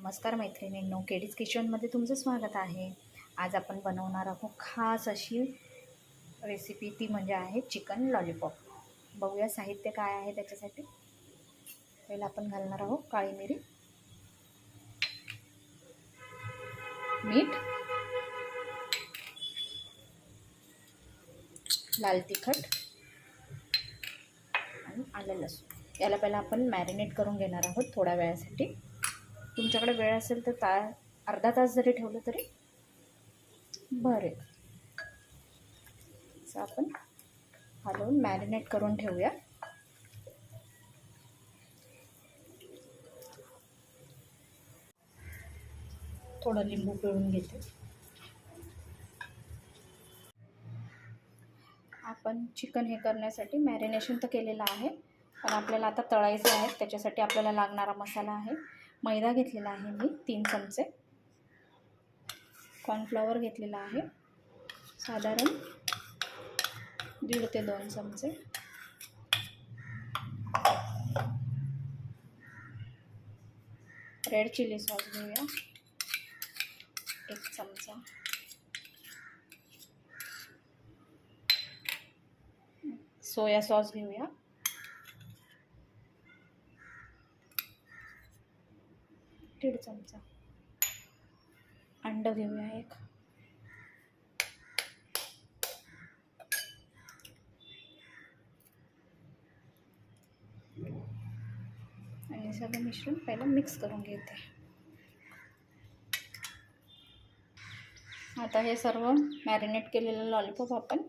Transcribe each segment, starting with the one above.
नमस्कार मैत्रिणींनो केडीज किचनमध्ये तुमचं स्वागत आहे. आज आपण बनवणार आहोत खास अशी रेसिपी ती म्हणजे आहे चिकन लॉलीपॉप बघूया साहित्य काय आहे त्याच्यासाठी. पहिला आपण घालणार आहोत काळी मिरी मीठ लाल तिखट आणि आलं लसूण. याला पहिला आपण मॅरिनेट करून घेणार आहोत थोड्या वेळासाठी. तुमच्याकडे वेळ असेल तर ता अर्धा तास जरी ठेवलं तरी? बरे. असं आपण हलवून मॅरिनेट करून ठेवूया. थोडं लिंबू पिळून घेते. आपण चिकन हे करण्यासाठी मॅरिनेशन तर केलेलं आहे. पण आपल्याला आता तळायचं आहे. त्याच्यासाठी आपल्याला लागणारा मसाला आहे. मैदा घेतलेला तीन चमचे. कॉर्नफ्लॉवर घेतलेला आहे. साधारण दीड ते दोन चमचे. रेड चिली सॉस घेऊया. एक चमचा. सोया सॉस घेऊया. दीड चमचा. अंड घेऊया एक. आणि सगळं मिश्रण पहिलं मिक्स करून घेते. आता हे सर्व मॅरिनेट केलेलं लॉलीपॉप आपण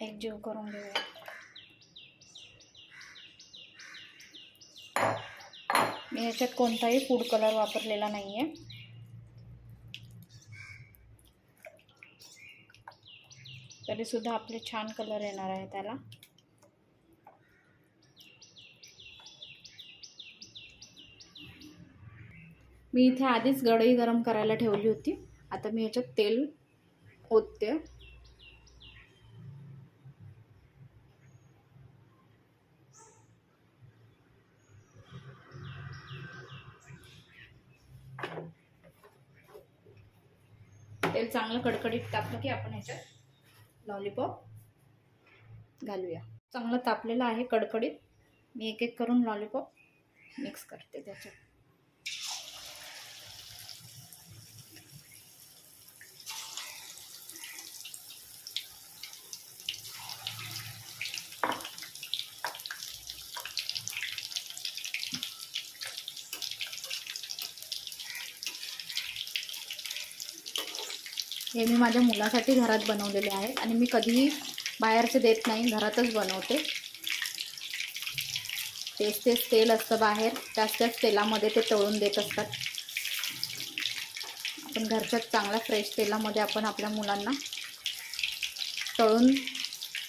एक जीव करून घेऊया. मी ह्याच्यात कोणताही फूड कलर वापरलेला नाही आहे तरीसुद्धा आपले छान कलर येणार आहे त्याला. मी इथे आधीच गडई गरम करायला ठेवली होती. आता मी ह्याच्यात तेल ओतते. तेल चांगलं कडकडीत टाकलं की आपण ह्याच्यात लॉलीपॉप घालूया. चांगलं तापलेलं आहे कडकडीत. मी एक एक करून लॉलीपॉप मिक्स करते त्याच्यात. हे मी माझ्या मुलासाठी घरात बनवलेले आहेत आणि मी कधीही बाहेरचे देत नाही घरातच बनवते. तेच तेच तेल असतं बाहेर त्याच त्याच तेलामध्ये ते तळून देत असतात. आपण घरच्याच चांगल्या फ्रेश तेलामध्ये आपण आपल्या मुलांना तळून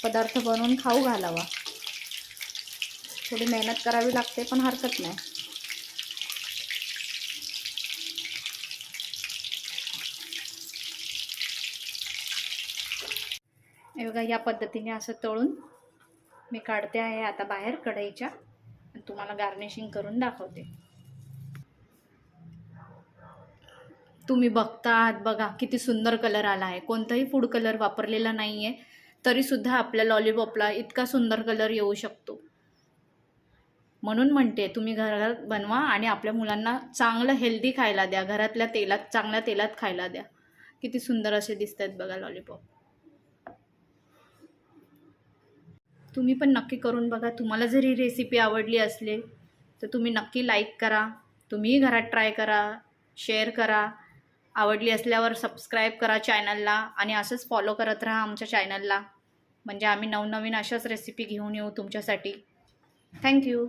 पदार्थ बनवून खाऊ घालावा. थोडी मेहनत करावी लागते पण हरकत नाही. हे बघा या पद्धतीने असं तळून मी काढते आहे आता बाहेर कढईच्या. आणि तुम्हाला गार्निशिंग करून दाखवते. तुम्ही बघता आहात बघा किती सुंदर कलर आला आहे. कोणताही फूड कलर वापरलेला नाही आहे तरीसुद्धा आपल्या लॉलीपॉपला इतका सुंदर कलर येऊ शकतो. म्हणून म्हणते तुम्ही घरात बनवा आणि आपल्या मुलांना चांगलं हेल्दी खायला द्या. घरातल्या तेलात चांगल्या तेलात खायला द्या. किती सुंदर असे दिसत आहेत बघा लॉलीपॉप तुम्ही पण नक्की करून बघा. तुम्हाला जर ही रेसिपी आवडली असले तर तुम्ही नक्की लाईक करा. तुम्हीही घरात ट्राय करा शेअर करा. आवडली असल्यावर सबस्क्राईब करा चॅनलला आणि असंच फॉलो करत राहा आमच्या चॅनलला म्हणजे आम्ही नवनवीन अशाच रेसिपी घेऊन येऊ तुमच्यासाठी. थँक्यू